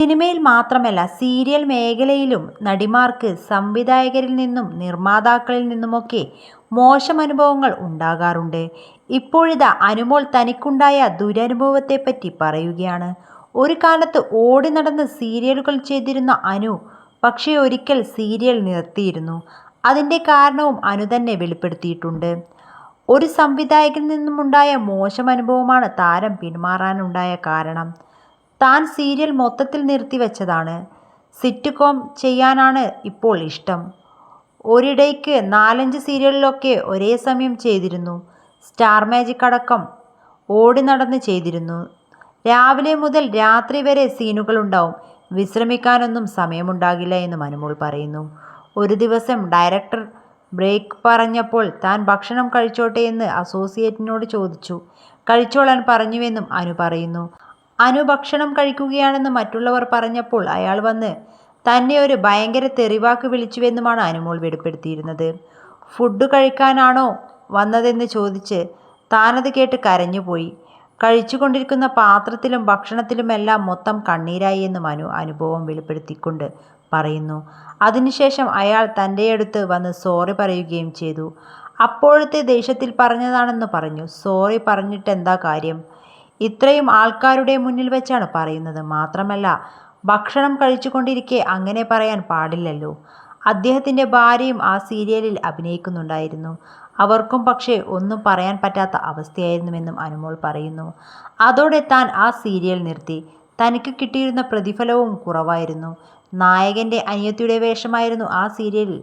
സിനിമയിൽ മാത്രമല്ല സീരിയൽ മേഖലയിലും നടിമാർക്ക് സംവിധായകരിൽ നിന്നും നിർമ്മാതാക്കളിൽ നിന്നുമൊക്കെ മോശം അനുഭവങ്ങൾ ഉണ്ടാകാറുണ്ട്. ഇപ്പോഴിതാ അനുമോൾ തനിക്കുണ്ടായ ദുരനുഭവത്തെപ്പറ്റി പറയുകയാണ്. ഒരു കാലത്ത് ഓടി നടന്ന് സീരിയലുകൾ ചെയ്തിരുന്ന അനു പക്ഷേ ഒരിക്കൽ സീരിയൽ നിർത്തിയിരുന്നു. അതിന്റെ കാരണവും അനു തന്നെ വെളിപ്പെടുത്തിയിട്ടുണ്ട്. ഒരു സംവിധായകനിൽ നിന്നുമുണ്ടായ മോശം അനുഭവമാണ് താരം പിന്മാറാനുണ്ടായ കാരണം. താൻ സീരിയൽ മൊത്തത്തിൽ നിർത്തിവെച്ചതാണ്. സിറ്റ്കോം ചെയ്യാനാണ് ഇപ്പോൾ ഇഷ്ടം. ഒരിടയ്ക്ക് നാലഞ്ച് സീരിയലിലൊക്കെ ഒരേ സമയം ചെയ്തിരുന്നു. സ്റ്റാർ മാജിക് അടക്കം ഓടി നടന്ന് ചെയ്തിരുന്നു. രാവിലെ മുതൽ രാത്രി വരെ സീനുകളുണ്ടാവും വിശ്രമിക്കാനൊന്നും സമയമുണ്ടാകില്ല എന്ന് മനുമോൾ പറയുന്നു. ഒരു ദിവസം ഡയറക്ടർ ബ്രേക്ക് പറഞ്ഞപ്പോൾ താൻ ഭക്ഷണം കഴിച്ചോട്ടെ എന്ന് അസോസിയേറ്റിനോട് ചോദിച്ചു. കഴിച്ചോളാൻ പറഞ്ഞുവെന്നും അനു പറയുന്നു. അനു ഭക്ഷണം കഴിക്കുകയാണെന്ന് മറ്റുള്ളവർ പറഞ്ഞപ്പോൾ അയാൾ വന്ന് തന്നെ ഒരു ഭയങ്കര തെറിവാക്ക് വിളിച്ചുവെന്നുമാണ് അനുമോൾ വെളിപ്പെടുത്തിയിരുന്നത്. ഫുഡ് കഴിക്കാനാണോ വന്നതെന്ന് ചോദിച്ച് താനത് കേട്ട് കരഞ്ഞുപോയി. കഴിച്ചുകൊണ്ടിരിക്കുന്ന പാത്രത്തിലും ഭക്ഷണത്തിലുമെല്ലാം മൊത്തം കണ്ണീരായി എന്നും മനു അനുഭവം വെളിപ്പെടുത്തിക്കൊണ്ട് പറയുന്നു. അതിനുശേഷം അയാൾ തന്റെ അടുത്ത് വന്ന് സോറി പറയുകയും ചെയ്തു. അപ്പോഴത്തെ ദേഷ്യത്തിൽ പറഞ്ഞതാണെന്ന് പറഞ്ഞു. സോറി പറഞ്ഞിട്ട് എന്താ കാര്യം? ഇത്രയും ആൾക്കാരുടെ മുന്നിൽ വെച്ചാണ് പറയുന്നത്. മാത്രമല്ല ഭക്ഷണം കഴിച്ചുകൊണ്ടിരിക്കെ അങ്ങനെ പറയാൻ പാടില്ലല്ലോ. അദ്ദേഹത്തിന്റെ ഭാര്യയും ആ സീരിയലിൽ അഭിനയിക്കുന്നുണ്ടായിരുന്നു. അവർക്കും പക്ഷേ ഒന്നും പറയാൻ പറ്റാത്ത അവസ്ഥയായിരുന്നുവെന്നും അനുമോൾ പറയുന്നു. അതോടെ താൻ ആ സീരിയൽ നിർത്തി. തനിക്ക് കിട്ടിയിരുന്ന പ്രതിഫലവും കുറവായിരുന്നു. നായകന്റെ അനിയത്തിയുടെ വേഷമായിരുന്നു ആ സീരിയലിൽ.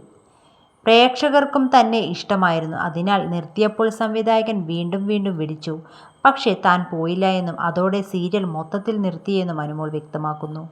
പ്രേക്ഷകർക്കും തന്നെ ഇഷ്ടമായിരുന്നു. അതിനാൽ നിർത്തിയപ്പോൾ സംവിധായകൻ വീണ്ടും വീണ്ടും വിളിച്ചു. പക്ഷേ താൻ പോയില്ല എന്നും അതോടെ സീരിയൽ മൊത്തത്തിൽ നിർത്തിയെന്നും അനുമോൾ വ്യക്തമാക്കുന്നു.